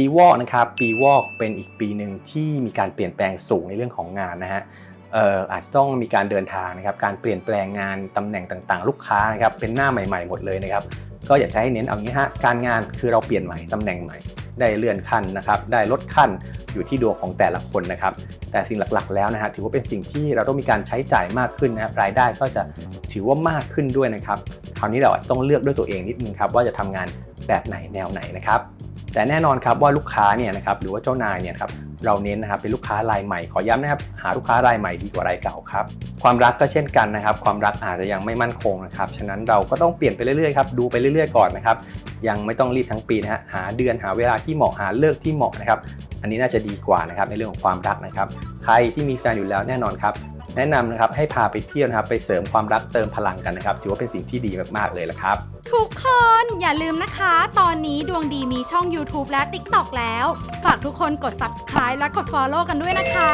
ปีวอกนะครับปีวอกเป็นอีกปีหนึ่งที่มีการเปลี่ยนแปลงสูงในเรื่องของงานนะฮะเอ่ออาจจะต้องมีการเดินทางนะครับการเปลี่ยนแปลงงานตำแหน่งต่างๆ ลูกค้านะครับเป็นหน้าใหม่ๆหมดเลยนะครับก็อยากจะให้เน้นเอางี้ฮะการงานคือเราเปลี่ยนใหม่ตำแหน่งใหม่ ได้เลื่อนขั้นนะครับได้ลดขั้นอยู่ที่ดวงของแต่ละคนนะครับแต่สิ่งหลักๆ แล้วนะฮะถือว่าเป็นสิ่งที่เราต้องมีการใช้จ่ายมากขึ้นนะรรายได้ก็จะถือว่ามากขึ้นด้วยนะครับคราวนี้เราอาจจะต้องเลือกด้วยตัวเองนิดนึงครับว่าจะทำงานแบบไหนแนวไหนนะครับ แต่แน่นอนครับว่าลูกค้าเนี่ยนะครับหรือว่าเจ้านายเนี่ยครับเราเน้นนะครับเป็นลูกค้ารายใหม่ขอย้ำนะครับหาลูกค้ารายใหม่ดีกว่ารายเก่าครับความรักก็เช่นกันนะครับ ความรักอาจจะยังไม่มั่นคงนะครับฉะนั้นเราก็ต้องเปลี่ยนไปเรื่อยๆครับดูไปเรื่อยๆก่อนนะครับยังไม่ต้องรีบทั้งปีนะฮะหาเดือนหาเวลาที่เหมาะหาเลิกที่เหมาะนะครับอันนี้น่าจะดีกว่านะครับในเรื่องของความรักนะครับ ใครที่มีแฟนอยู่แล้วแน่นอนครับ แนะนำนะครับให้พาไปเที่ยวนะครับไปเสริมความรักเติมพลังกันนะครับถือว่าเป็นสิ่งที่ดีมากๆเลยละครับ ทุกคนอย่าลืมนะคะ ตอนนี้ดวงดีมีช่อง YouTube และ TikTok แล้ว ฝากทุกคนกด subscribe และกด follow กันด้วยนะคะ